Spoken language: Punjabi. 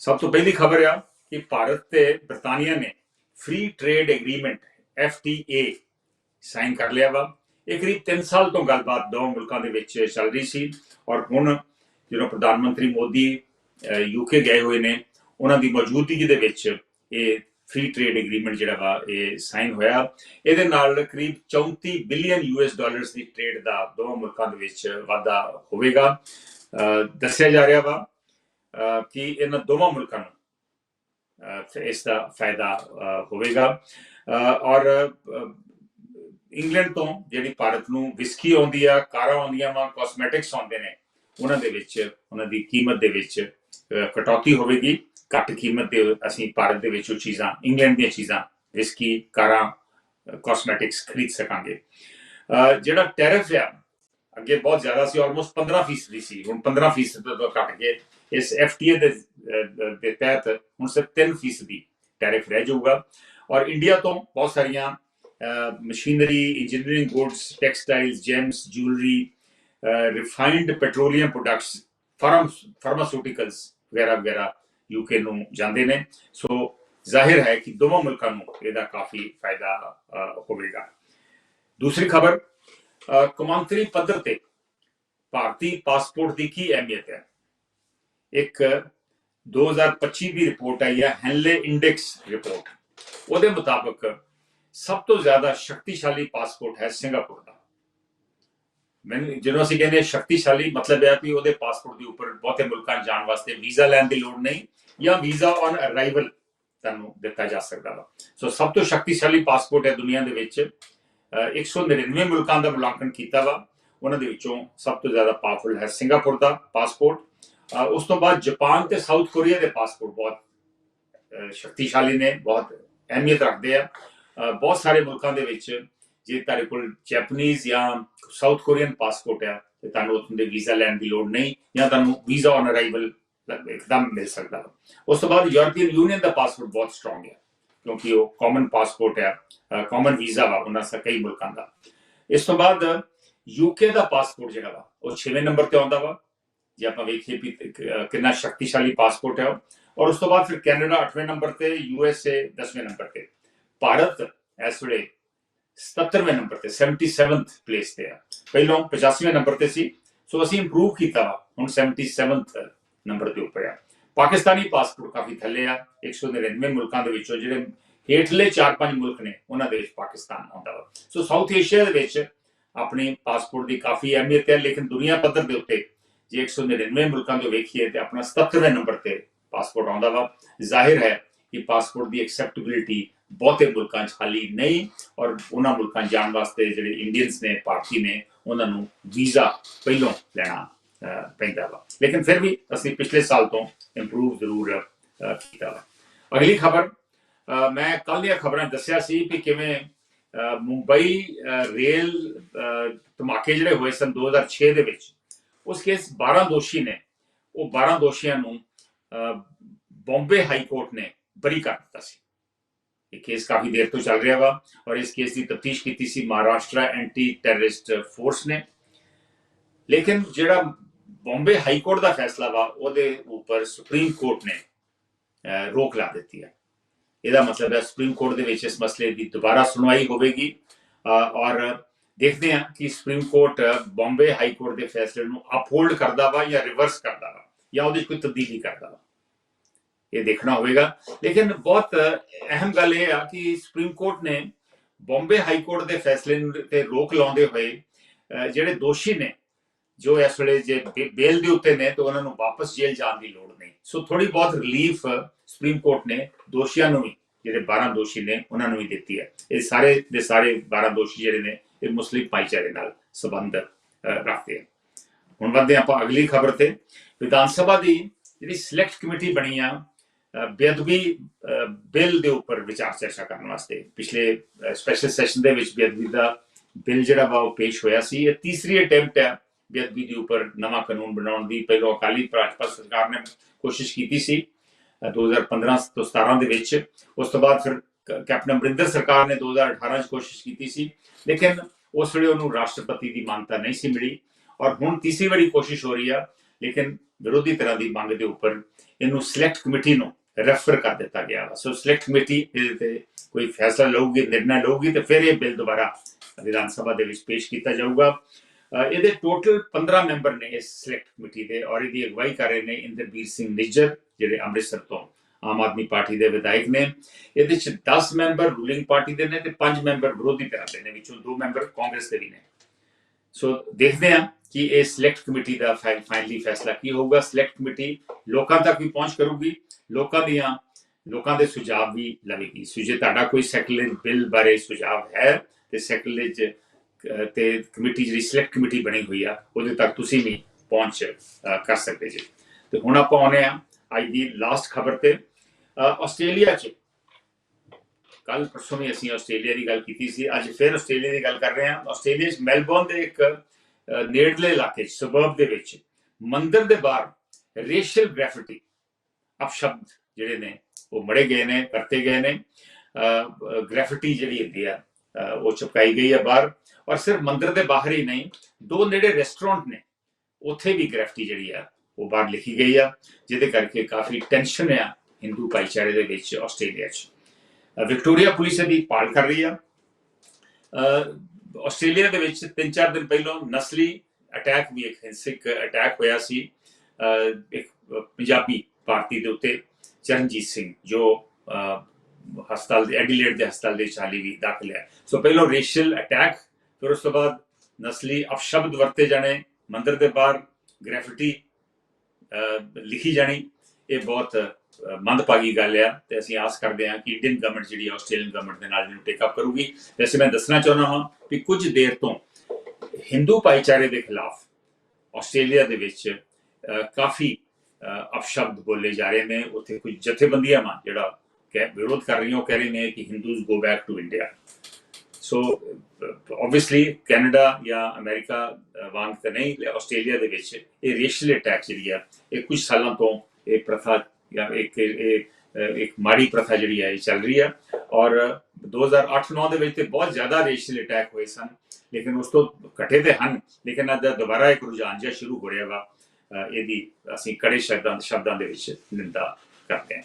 ਸਭ ਤੋਂ ਪਹਿਲੀ ਖਬਰ ਆ ਕਿ ਭਾਰਤ ਤੇ ਬ੍ਰਿਟਾਨੀਆ ਨੇ free trade agreement FTA sign ਕਰ ਲਿਆ ਵਾ। ਇਹ ਕਰੀਬ 3 ਸਾਲ ਤੋਂ ਗੱਲਬਾਤ ਦੋ ਮੁਲਕਾਂ ਦੇ ਵਿੱਚ ਚੱਲ ਰਹੀ ਸੀ ਔਰ ਹੁਣ ਜਦੋਂ ਪ੍ਰਧਾਨ ਮੰਤਰੀ ਮੋਦੀ ਯੂਕੇ ਗਏ ਹੋਏ ਨੇ, ਉਹਨਾਂ ਦੀ ਮੌਜੂਦਗੀ ਦੇ ਵਿੱਚ ਇਹ ਫ੍ਰੀ ਟ੍ਰੇਡ ਐਗਰੀਮੈਂਟ ਜਿਹੜਾ ਵਾ, ਇਹ ਸਾਈਨ ਹੋਇਆ। ਇਹਦੇ ਨਾਲ ਕਰੀਬ 34 ਬਿਲੀਅਨ ਯੂਐਸ ਡਾਲਰਸ ਦੀ ਟ੍ਰੇਡ ਦਾ ਦੋਵਾਂ ਮੁਲਕਾਂ ਦੇ ਵਿੱਚ ਵਾਧਾ ਹੋਵੇਗਾ। ਦੱਸਿਆ ਜਾ ਰਿਹਾ ਵਾ ਕਿ ਇਹਨਾਂ ਦੋਵਾਂ ਮੁਲਕਾਂ ਨੂੰ, ਅਹ ਇਸ ਦਾ ਫਾਇਦਾ ਹੋਵੇਗਾ। ਔਰ ਇੰਗਲੈਂਡ ਤੋਂ ਜਿਹੜੀ ਭਾਰਤ ਨੂੰ ਵਿਸਕੀ ਆਉਂਦੀ ਆ, ਕਾਰਾਂ ਆਉਂਦੀਆਂ ਵਾ ਕਾਸਮੈਟਿਕਸ ਆਉਂਦੇ ਨੇ, ਉਹਨਾਂ ਦੇ ਵਿੱਚ, ਉਹਨਾਂ ਦੀ ਕੀਮਤ ਦੇ ਵਿੱਚ ਕਟੌਤੀ ਹੋਵੇਗੀ। ਘੱਟ ਕੀਮਤ ਤੇ ਅਸੀਂ ਭਾਰਤ ਦੇ ਵਿੱਚ ਉਹ ਚੀਜ਼ਾਂ, ਇੰਗਲੈਂਡ ਦੀਆਂ ਚੀਜ਼ਾਂ ਵਿਸਕੀ ਕਾਰਾਂ ਕਾਸਮੈਟਿਕਸ ਖਰੀਦ ਸਕਾਂਗੇ। ਜਿਹੜਾ ਟੈਰਿਫ ਆ ਅੱਗੇ ਬਹੁਤ ਜ਼ਿਆਦਾ ਸੀ ਆਲਮੋਸਟ 15% ਸੀ ਹੁਣ 15% ਤੋਂ ਘਟ ਕੇ ਇਸ ਐਫਟੀਏ ਦੇ ਅਹ, ਦੇ ਤਹਿਤ ਹੁਣ ਸਿਰਫ 3% ਦੀ ਟੈਰਿਫ ਰਹਿ ਜਾਊਗਾ। ਔਰ ਇੰਡੀਆ ਤੋਂ ਬਹੁਤ ਸਾਰੀਆਂ machinery engineering goods textiles gems jewellery refined petroleum products farm pharmaceuticals ਵਗੈਰਾ ਵਗੈਰਾ ਯੂਕੇ ਨੂੰ ਜਾਂਦੇ ਨੇ। ਸੋ ਜ਼ਾਹਿਰ ਹੈ ਕਿ ਦੋਵਾਂ ਮੁਲਕਾਂ ਨੂੰ ਇਹਦਾ ਕਾਫੀ ਫਾਇਦਾ ਹੋਵੇਗਾ। ਦੂਸਰੀ ਖਬਰ ਕੌਮਾਂਤਰੀ ਪੱਧਰ ਤੇ ਭਾਰਤੀ ਪਾਸਪੋਰਟ ਦੀ ਕੀ ਅਹਿਮੀਅਤ ਹੈ? ਇੱਕ 2025 ਦੀ ਰਿਪੋਰਟ ਆਈ ਹੈ ਹੈਨਲੇ ਇੰਡੈਕਸ ਰਿਪੋਰਟ। ਉਹਦੇ ਮੁਤਾਬਕ ਸਭ ਤੋਂ ਜ਼ਿਆਦਾ ਸ਼ਕਤੀਸ਼ਾਲੀ ਪਾਸਪੋਰਟ ਹੈ ਸਿੰਗਾਪੁਰ ਦਾ। ਮੈਨੂੰ ਜਦੋਂ ਅਸੀਂ ਕਹਿੰਦੇ ਸ਼ਕਤੀਸ਼ਾਲੀ, ਮਤਲਬ ਹੈ ਕਿ ਉਹਦੇ ਪਾਸਪੋਰਟ ਦੇ ਉੱਪਰ ਬਹੁਤੇ ਮੁਲਕਾਂ ਜਾਣ ਵਾਸਤੇ ਵੀਜ਼ਾ ਲੈਣ ਦੀ ਲੋੜ ਨਹੀਂ ਜਾਂ ਵੀਜ਼ਾ ਔਨ ਅਰਾਈਵਲ ਤੁਹਾਨੂੰ ਦਿੱਤਾ ਜਾ ਸਕਦਾ ਵਾ। ਸੋ ਸਭ ਤੋਂ ਸ਼ਕਤੀਸ਼ਾਲੀ ਪਾਸਪੋਰਟ ਹੈ ਦੁਨੀਆ ਦੇ ਵਿੱਚ। 199 ਮੁਲਕਾਂ ਦਾ ਮੁਲਾਂਕਣ ਕੀਤਾ ਵਾ। ਉਹਨਾਂ ਦੇ ਵਿੱਚੋਂ ਸਭ ਤੋਂ ਜ਼ਿਆਦਾ ਪਾਵਰਫੁਲ ਹੈ ਸਿੰਗਾਪੁਰ ਦਾ ਪਾਸਪੋਰਟ ਉਸ ਤੋਂ ਬਾਅਦ ਜਾਪਾਨ ਤੇ ਸਾਊਥ ਕੋਰੀਆ ਦੇ ਪਾਸਪੋਰਟ ਬਹੁਤ ਸ਼ਕਤੀਸ਼ਾਲੀ ਨੇ, ਬਹੁਤ ਅਹਿਮੀਅਤ ਰੱਖਦੇ ਆ। ਬਹੁਤ ਸਾਰੇ ਮੁਲਕਾਂ ਦੇ ਵਿੱਚ ਜੇ ਤੁਹਾਡੇ ਕੋਲ ਜੈਪਨੀਜ਼ ਜਾਂ ਸਾਊਥ ਕੋਰੀਅਨ ਪਾਸਪੋਰਟ ਆ, ਤੇ ਤੁਹਾਨੂੰ ਉੱਥੋਂ ਦੇ ਵੀਜ਼ਾ ਲੈਣ ਦੀ ਲੋੜ ਨਹੀਂ ਜਾਂ ਤੁਹਾਨੂੰ ਵੀਜ਼ਾ ਔਨ ਅਰਾਈਵਲ ਇੱਕਦਮ ਮਿਲ ਸਕਦਾ। ਵਾ। ਉਸ ਤੋਂ ਬਾਅਦ ਯੂਰਪੀਅਨ ਯੂਨੀਅਨ ਦਾ ਪਾਸਪੋਰਟ ਬਹੁਤ ਸਟਰੋਂਗ ਹੈ ਕਿਉਂਕਿ ਉਹ ਕਾਮਨ ਪਾਸਪੋਰਟ ਹੈ ਕਾਮਨ ਵੀਜ਼ਾ ਵਾ ਉਹਨਾਂ ਸਾ ਕਈ ਮੁਲਕਾਂ ਦਾ। ਇਸ ਤੋਂ ਬਾਅਦ ਯੂਕੇ ਦਾ ਪਾਸਪੋਰਟ ਜਿਹੜਾ ਵਾ, ਉਹ 6ਵੇਂ ਨੰਬਰ ਤੇ ਆਉਂਦਾ ਵਾ। ਜੇ ਆਪਾਂ ਵੇਖੀਏ ਵੀ ਕਿੰਨਾ ਸ਼ਕਤੀਸ਼ਾਲੀ ਪਾਸਪੋਰਟ ਹੈ ਉਹ। ਔਰ ਉਸ ਤੋਂ ਬਾਅਦ ਫਿਰ ਕੈਨੇਡਾ 8ਵੇਂ ਨੰਬਰ ਤੇ ਯੂਐਸਏ 10ਵੇਂ ਨੰਬਰ ਤੇ। ਭਾਰਤ ਇਸ ਵੇਲੇ 77ਵੇਂ ਨੰਬਰ ਤੇ 77th ਪਲੇਸ ਤੇ ਆ। ਪਹਿਲਾਂ 85ਵੇਂ ਨੰਬਰ ਤੇ ਸੀ। ਸੋ ਅਸੀਂ ਇੰਪਰੂਵ ਕੀਤਾ ਵਾ, ਹੁਣ 77th ਨੰਬਰ ਤੇ ਉੱਪਰ ਆ। ਪਾਕਿਸਤਾਨੀ ਪਾਸਪੋਰਟ ਕਾਫੀ ਥੱਲੇ ਆ 199 ਮੁਲਕਾਂ ਦੇ ਵਿੱਚੋਂ ਜਿਹੜੇ ਹੇਠਲੇ 4-5 ਮੁਲਕ ਨੇ, ਉਹਨਾਂ ਦੇ ਵਿੱਚ ਪਾਕਿਸਤਾਨ ਆਉਂਦਾ ਵਾ। ਸੋ ਸਾਊਥ ਏਸ਼ੀਆ ਦੇ ਵਿੱਚ ਆਪਣੀ ਪਾਸਪੋਰਟ ਦੀ ਕਾਫੀ ਅਹਿਮੀਅਤ ਹੈ, ਲੇਕਿਨ ਦੁਨੀਆ ਪੱਧਰ ਦੇ ਉੱਤੇ ਜੇ 199 ਮੁਲਕਾਂ ਤੋਂ ਵੇਖੀਏ ਤੇ ਆਪਣਾ 77ਵੇਂ ਨੰਬਰ ਤੇ ਪਾਸਪੋਰਟ ਆਉਂਦਾ ਵਾ। ਜ਼ਾਹਿਰ ਹੈ ਕਿ ਪਾਸਪੋਰਟ ਦੀ ਐਕਸੈਪਟੇਬਿਲਿਟੀ ਬਹੁਤੇ ਮੁਲਕਾਂ 'ਚ ਹਾਲੀ ਨਹੀਂ ਔਰ ਉਹਨਾਂ ਮੁਲਕਾਂ ਜਾਣ ਵਾਸਤੇ ਜਿਹੜੇ ਇੰਡੀਅਨਸ ਨੇ, ਭਾਰਤੀ ਨੇ, ਉਹਨਾਂ ਨੂੰ ਵੀਜ਼ਾ ਪਹਿਲੋਂ ਲੈਣਾ ਪੈਂਦਾ ਵਾ। ਲੇਕਿਨ ਫਿਰ ਵੀ ਅਸੀਂ ਪਿਛਲੇ ਸਾਲ ਤੋਂ ਇੰਪਰੂਵ ਜ਼ਰੂਰ ਕੀਤਾ ਵਾ। ਅਗਲੀ ਖਬਰ ਮੈਂ ਕੱਲ ਦੀਆਂ ਖਬਰਾਂ ਦੱਸਿਆ ਸੀ ਕਿ ਕਿਵੇਂ ਮੁੰਬਈ ਰੇਲ ਧਮਾਕੇ ਜਿਹੜੇ ਹੋਏ ਸਨ 2006 ਦੇ ਵਿੱਚ, ਉਸ ਕੇਸ 12 ਦੋਸ਼ੀ ਨੇ, ਉਹ 12 ਦੋਸ਼ੀਆਂ ਨੂੰ ਬੰਬੇ ਹਾਈ ਕੋਰਟ ਨੇ ਬਰੀ ਕਰ ਦਿੱਤਾ ਸੀ। ਇਹ ਕੇਸ ਕਾਫੀ ਦੇਰ ਤੋਂ ਚੱਲ ਰਿਹਾ ਵਾ ਔਰ ਇਸ ਕੇਸ ਦੀ ਤਫਤੀਸ਼ ਕੀਤੀ ਸੀ ਮਹਾਰਾਸ਼ਟਰ ਐਂਟੀ ਟੈਰਰਿਸਟ ਫੋਰਸ ਨੇ। ਲੇਕਿਨ ਜਿਹੜਾ ਬੰਬੇ ਹਾਈ ਕੋਰਟ ਦਾ ਫੈਸਲਾ ਵਾ ਉਹਦੇ ਉੱਪਰ ਸੁਪਰੀਮ ਕੋਰਟ ਨੇ ਰੋਕ ਲਾ ਦਿੱਤੀ ਹੈ ਇਹਦਾ ਮਤਲਬ ਹੈ ਸੁਪਰੀਮ ਕੋਰਟ ਦੇ ਵਿੱਚ ਇਸ ਮਸਲੇ ਦੀ ਦੁਬਾਰਾ ਸੁਣਵਾਈ ਹੋਵੇਗੀ ਔਰ ਦੇਖਦੇ ਹਾਂ ਕਿ supreme court Bombay high court ਦੇ ਫੈਸਲੇ ਨੂੰ ਅਪਹੋਲਡ ਕਰਦਾ ਵਾ ਜਾਂ ਰਿਵਰਸ ਕਰਦਾ ਵਾ ਜਾਂ ਉਹਦੇ 'ਚ ਕੋਈ ਤਬਦੀਲੀ ਕਰਦਾ ਵਾ ਇਹ ਦੇਖਣਾ ਹੋਵੇਗਾ ਲੇਕਿਨ ਬਹੁਤ ਅਹਿਮ ਗੱਲ ਇਹ ਆ ਕਿ ਸੁਪਰੀਮ ਕੋਰਟ ਨੇ ਬੰਬੇ ਹਾਈ ਕੋਰਟ ਦੇ ਫੈਸਲੇ ਤੇ ਰੋਕ ਲਾਉਂਦੇ ਹੋਏ ਜਿਹੜੇ ਦੋਸ਼ੀ ਨੇ ਜੋ ਇਸ ਵੇਲੇ ਜੇ ਬੇਲ ਦੇ ਉੱਤੇ ਨੇ, ਤਾਂ ਉਹਨਾਂ ਨੂੰ ਵਾਪਸ ਜੇਲ੍ਹ ਜਾਣ ਦੀ ਲੋੜ ਨਹੀਂ। ਸੋ ਥੋੜੀ ਬਹੁਤ ਰਿਲੀਫ ਸੁਪਰੀਮ ਕੋਰਟ ਨੇ ਦੋਸ਼ੀਆਂ ਨੂੰ ਵੀ, ਜਿਹੜੇ 12 ਦੋਸ਼ੀ ਨੇ, ਉਹਨਾਂ ਨੂੰ ਵੀ ਦਿੱਤੀ ਹੈ। ਇਹ ਸਾਰੇ ਦੇ ਸਾਰੇ 12 ਦੋਸ਼ੀ ਜਿਹੜੇ ਨੇ, ਇਹ ਮੁਸਲਿਮ ਭਾਈਚਾਰੇ ਨਾਲ ਸੰਬੰਧ ਰੱਖਦੇ ਆ ਹੁਣ ਵੱਧਦੇ ਆਪਾਂ ਅਗਲੀ ਖਬਰ ਤੇ। ਵਿਧਾਨ ਸਭਾ ਦੀ ਜਿਹੜੀ ਸਿਲੈਕਟ ਕਮੇਟੀ ਬਣੀ ਆ ਬੇਅਦਬੀ ਬਿੱਲ ਦੇ ਉੱਪਰ ਵਿਚਾਰ ਚਰਚਾ ਕਰਨ ਵਾਸਤੇ। ਪਿਛਲੇ ਸਪੈਸ਼ਲ ਸੈਸ਼ਨ ਦੇ ਵਿੱਚ ਬੇਅਦਬੀ ਦਾ ਬਿੱਲ ਜਿਹੜਾ ਵਾ ਉਹ ਪੇਸ਼ ਹੋਇਆ ਸੀ। ਇਹ ਤੀਸਰੀ ਅਟੈਂਪਟ ਹੈ ਬੇਅਦਬੀ ਦੇ ਉੱਪਰ ਨਵਾਂ ਕਾਨੂੰਨ ਬਣਾਉਣ ਦੀ ਪਹਿਲਾਂ ਅਕਾਲੀ ਭਾਜਪਾ ਸਰਕਾਰ ਨੇ ਕੋਸ਼ਿਸ਼ ਕੀਤੀ ਸੀ 2015 ਤੋਂ 17 ਦੇ ਵਿੱਚ। ਉਸ ਤੋਂ ਬਾਅਦ ਫਿਰ ਕੈਪਟਨ ਅਮਰਿੰਦਰ ਸਰਕਾਰ ਨੇ 2018 ਚ ਕੋਸ਼ਿਸ਼ ਕੀਤੀ ਸੀ, ਲੇਕਿਨ ਉਸ ਵੇਲੇ ਉਹਨੂੰ ਰਾਸ਼ਟਰਪਤੀ ਦੀ ਮਾਨਤਾ ਨਹੀਂ ਸੀ ਮਿਲੀ ਔਰ ਹੁਣ ਤੀਸਰੀ ਵਾਰੀ ਕੋਸ਼ਿਸ਼ ਹੋ ਰਹੀ ਆ, ਲੇਕਿਨ ਵਿਰੋਧੀ ਤਰ੍ਹਾਂ ਦੀ ਮੰਗ ਦੇ ਉੱਪਰ ਇਹਨੂੰ ਸਿਲੈਕਟ ਕਮੇਟੀ ਨੂੰ ਰੈਫਰ ਕਰ ਦਿੱਤਾ ਗਿਆ ਵਾ। ਸੋ ਸਿਲੈਕਟ ਕਮੇਟੀ ਇਹਦੇ ਤੇ ਕੋਈ ਫੈਸਲਾ ਲਊਗੀ, ਨਿਰਣਾ ਲਊਗੀ ਤੇ ਫਿਰ ਇਹ ਬਿੱਲ ਦੁਬਾਰਾ ਵਿਧਾਨ ਸਭਾ ਦੇ ਵਿੱਚ ਪੇਸ਼ ਕੀਤਾ ਜਾਊਗਾ। ਇਹਦੇ ਟੋਟਲ 15 ਮੈਂਬਰ ਨੇ ਇਸ ਸਿਲੈਕਟ ਕਮੇਟੀ ਦੇ ਔਰ ਇਹਦੀ ਅਗਵਾਈ ਕਰ ਰਹੇ ਨੇ ਇੰਦਰਬੀਰ ਸਿੰਘ ਨਿੱਜਰ, ਜਿਹੜੇ ਅੰਮ੍ਰਿਤਸਰ ਤੋਂ ਆਮ ਆਦਮੀ ਪਾਰਟੀ ਦੇ ਵਿਧਾਇਕ ਨੇ। ਇਹਦੇ ਚ 10 ਮੈਂਬਰ ਰੂਲਿੰਗ ਪਾਰਟੀ ਦੇ ਨੇ ਤੇ 5 ਮੈਂਬਰ ਵਿਰੋਧੀ ਧਿਰ ਦੇ ਨੇ, ਵਿੱਚੋਂ 2 ਮੈਂਬਰ ਕਾਂਗਰਸ ਦੇ ਵੀ ਨੇ। ਸੋ ਦੇਖਦੇ ਹਾਂ ਕਿ ਇਹ ਸਿਲੈਕਟ ਕਮੇਟੀ ਦਾ ਫਾਈਨਲੀ ਫੈਸਲਾ ਕੀ ਹੋਊਗਾ। ਸਿਲੈਕਟ ਕਮੇਟੀ ਲੋਕਾਂ ਤੱਕ ਵੀ ਪਹੁੰਚ ਕਰੂਗੀ। ਲੋਕਾਂ ਦੀਆਂ, ਲੋਕਾਂ ਦੇ ਸੁਝਾਅ ਵੀ ਲਵੇਗੀ। ਸੋ ਤੁਹਾਡਾ ਕੋਈ ਸੈਕੂਲਰ ਬਿੱਲ ਬਾਰੇ ਸੁਝਾਅ ਹੈ? ਤੇ ਸੈਕੂਲਰ ਤੇ ਕਮੇਟੀ ਜਿਹੜੀ ਸਿਲੈਕਟ ਕਮੇਟੀ ਬਣੀ ਹੋਈ ਆ, ਉਹਦੇ ਤੱਕ ਤੁਸੀਂ ਵੀ ਪਹੁੰਚ ਕਰ ਸਕਦੇ ਜੀ। ਤੇ ਹੁਣ ਆਪਾਂ ਆਉਨੇ ਆ ਅੱਜ ਦੀ ਲਾਸਟ ਖਬਰ ਤੇ। ਆਸਟ੍ਰੇਲੀਆ 'ਚ ਕੱਲ ਪਰਸੋਂ ਵੀ ਅਸੀਂ ਆਸਟ੍ਰੇਲੀਆ ਦੀ ਗੱਲ ਕੀਤੀ ਸੀ, ਅੱਜ ਫਿਰ ਆਸਟ੍ਰੇਲੀਆ ਦੀ ਗੱਲ ਕਰ ਰਹੇ ਹਾਂ। ਆਸਟ੍ਰੇਲੀਆ 'ਚ ਮੈਲਬੌਰਨ ਦੇ ਇੱਕ ਨੇੜਲੇ ਇਲਾਕੇ ਸਬਰਬ ਦੇ ਵਿੱਚ ਮੰਦਰ ਦੇ ਬਾਹਰ ਰੇਸ਼ੀਅਲ ਗ੍ਰੈਫਿਟੀ ਅਪਸ਼ਬਦ ਜਿਹੜੇ ਨੇ, ਉਹ ਮੜੇ ਗਏ ਨੇ ਕਰਤੇ ਗਏ ਨੇ। ਗ੍ਰੈਫਿਟੀ ਜਿਹੜੀ ਹੁੰਦੀ ਆ ਉਹ ਚਪਕਾਈ ਗਈ ਹੈ ਬਾਹਰ। ਔਰ ਸਿਰਫ ਮੰਦਿਰ ਦੇ ਬਾਹਰ ਹੀ ਨਹੀਂ, ਦੋ ਨੇੜੇ ਰੈਸਟੋਰੈਂਟ ਨੇ। ਉੱਥੇ ਵੀ ਗ੍ਰੈਫਿਟੀ ਜਿਹੜੀ ਆ, ਉਹ ਬਾਹਰ ਲਿਖੀ ਗਈ ਆ, ਜਿਹਦੇ ਕਰਕੇ ਕਾਫੀ ਟੈਨਸ਼ਨ ਆ ਹਿੰਦੂ ਭਾਈਚਾਰੇ ਦੇ ਵਿੱਚ ਆਸਟ੍ਰੇਲੀਆ 'ਚ। ਵਿਕਟੋਰੀਆ ਪੁਲਿਸ ਇਹਦੀ ਪਾਲ ਕਰ ਰਹੀ ਆ। ਆਸਟ੍ਰੇਲੀਆ ਦੇ ਵਿੱਚ 3-4 ਦਿਨ ਪਹਿਲਾਂ ਨਸਲੀ ਅਟੈਕ ਵੀ ਇੱਕ ਹਿੰਸਕ ਅਟੈਕ ਹੋਇਆ ਸੀ। ਇੱਕ ਪੰਜਾਬੀ ਭਾਰਤੀ ਦੇ ਉੱਤੇ, ਚਰਨਜੀਤ ਸਿੰਘ, ਜੋ ਹਸਪਤਾਲ ਦੇ ਐਡੀਲੇਡ ਦੇ ਹਸਪਤਾਲ ਦੇ ਚਾਲੀ ਵੀ ਦਾਖਲ ਹੈ। ਸੋ ਪਹਿਲਾਂ ਰੇਸ਼ੀਅਲ ਅਟੈਕ ਫਿਰ ਉਸ ਤੋਂ ਬਾਅਦ ਨਸਲੀ ਅਪਸ਼ਬਦ ਵਰਤੇ ਜਾਣੇ, ਮੰਦਰ ਦੇ ਬਾਹਰ ਗ੍ਰੈਫਿਟੀ ਲਿਖੀ ਜਾਣੀ, ਇਹ ਬਹੁਤ ਮੰਦਭਾਗੀ ਗੱਲ ਆ ਤੇ ਅਸੀਂ ਆਸ ਕਰਦੇ ਹਾਂ ਕਿ ਇੰਡੀਅਨ ਗਵਰਨਮੈਂਟ ਜਿਹੜੀ ਆਸਟ੍ਰੇਲੀਅਨ ਗਵਰਨਮੈਂਟ ਦੇ ਨਾਲ ਇਹਨੂੰ ਟੇਕ ਅਪ ਕਰੂਗੀ। ਵੈਸੇ ਮੈਂ ਦੱਸਣਾ ਚਾਹੁੰਦਾ ਹਾਂ ਕਿ ਕੁਝ ਦੇਰ ਤੋਂ ਹਿੰਦੂ ਭਾਈਚਾਰੇ ਦੇ ਖਿਲਾਫ ਆਸਟ੍ਰੇਲੀਆ ਦੇ ਵਿੱਚ ਕਾਫੀ ਅਪਸ਼ਬਦ ਬੋਲੇ ਜਾ ਰਹੇ ਨੇ। ਉੱਥੇ ਕੁਝ ਜਥੇਬੰਦੀਆਂ ਮਾ ਜਿਹੜਾ ਕਿ ਵਿਰੋਧ ਕਰ ਰਹੀਆਂ ਉਹ ਕਹਿ ਰਹੇ ਨੇ ਕਿ Hindus go back to India so obviously Canada ਜਾਂ ਅਮਰੀਕਾ ਵਾਂਗ ਤਾਂ ਨਹੀਂ ਆਸਟ੍ਰੇਲੀਆ ਦੇ ਵਿੱਚ ਇਹ ਰੇਸ਼ੀਅਲ ਅਟੈਕ ਜਿਹੜੀ ਆ ਇਹ ਕੁਝ ਸਾਲਾਂ ਤੋਂ ਇਹ ਪ੍ਰਥਾ ਜਾਂ ਇੱਕ ਇਹ ਇੱਕ ਮਾੜੀ ਪ੍ਰਥਾ ਜਿਹੜੀ ਹੈ ਇਹ ਚੱਲ ਰਹੀ ਆ ਔਰ 2008-9 ਦੇ ਵਿੱਚ ਤੇ ਬਹੁਤ ਜ਼ਿਆਦਾ ਰੇਸ਼ੀਅਲ ਅਟੈਕ ਹੋਏ ਸਨ ਲੇਕਿਨ ਉਸ ਤੋਂ ਘਟੇ ਤੇ ਹਨ ਲੇਕਿਨ ਅੱਜ ਦੁਬਾਰਾ ਇੱਕ ਰੁਝਾਨ ਜਿਹਾ ਸ਼ੁਰੂ ਹੋ ਰਿਹਾ ਵਾ ਇਹਦੀ ਅਸੀਂ ਕੜੇ ਸ਼ਬਦਾਂ ਸ਼ਬਦਾਂ ਦੇ ਵਿੱਚ ਨਿੰਦਾ ਕਰਦੇ ਹਾਂ